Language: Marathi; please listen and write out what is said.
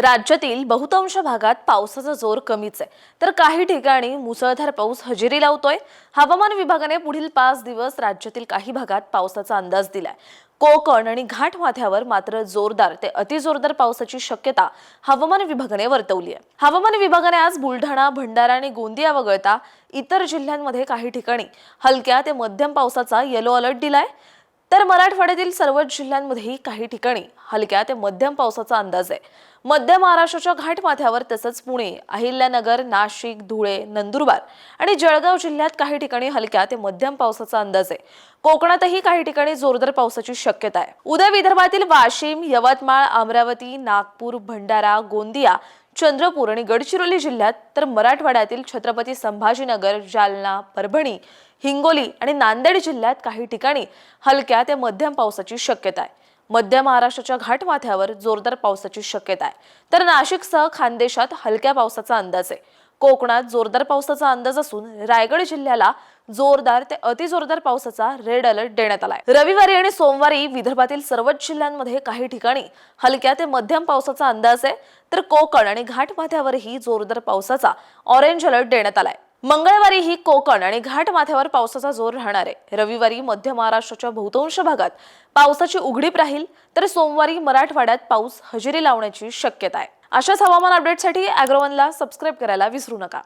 राज्यातील बहुतांश भागात पावसाचा जोर कमीच आहे. तर काही ठिकाणी मुसळधार पाऊस हजेरी लावतोय. हवामान विभागाने पुढील पाच दिवस राज्यातील काही भागात पावसाचा अंदाज दिलाय. कोकण आणि घाट माथ्यावर मात्र जोरदार ते अतिजोरदार पावसाची शक्यता हवामान विभागाने वर्तवली आहे. हवामान विभागाने आज बुलढाणा भंडारा आणि गोंदिया वगळता इतर जिल्ह्यांमध्ये काही ठिकाणी हलक्या ते मध्यम पावसाचा येलो अलर्ट दिलाय. तर मराठवाड्यातील सर्वच जिल्ह्यांमध्येही काही ठिकाणी हलक्या ते मध्यम पावसाचा अंदाज आहे. मध्य महाराष्ट्राच्या घाटमाथ्यावर तसंच पुणे अहिल्यानगर नाशिक धुळे नंदुरबार आणि जळगाव जिल्ह्यात काही ठिकाणी हलक्या ते मध्यम पावसाचा अंदाज आहे. कोकणातही काही ठिकाणी जोरदार पावसाची शक्यता आहे. उद्या विदर्भातील वाशिम यवतमाळ अमरावती नागपूर भंडारा गोंदिया चंद्रपूर आणि गडचिरोली जिल्ह्यात तर मराठवाड्यातील छत्रपती संभाजीनगर जालना परभणी हिंगोली आणि नांदेड जिल्ह्यात काही ठिकाणी हलक्या ते मध्यम पावसाची शक्यता आहे. मध्य महाराष्ट्राच्या घाटमाथ्यावर जोरदार पावसाची शक्यता आहे. तर नाशिकसह खानदेशात हलक्या पावसाचा अंदाज आहे. कोकणात जोरदार पावसाचा अंदाज असून रायगड जिल्ह्याला जोरदार ते अतिजोरदार पावसाचा रेड अलर्ट देण्यात आलाय. रविवारी आणि सोमवारी विदर्भातील सर्वच जिल्ह्यांमध्ये काही ठिकाणी हलक्या ते मध्यम पावसाचा अंदाज आहे. तर कोकण आणि घाटमाथ्यावरही जोरदार पावसाचा ऑरेंज अलर्ट देण्यात आलाय. मंगळवारी ही कोकण आणि घाटमाथ्यावर पावसाचा जोर राहणार आहे. रविवारी मध्य महाराष्ट्राच्या बहुतांश भागात पावसाची उघडीप राहील तर सोमवारी मराठवाड्यात पाऊस हजेरी लावण्याची शक्यता आहे. अशाच हवामान अपडेटसाठी अॅग्रोवनला सबस्क्राईब करायला विसरू नका.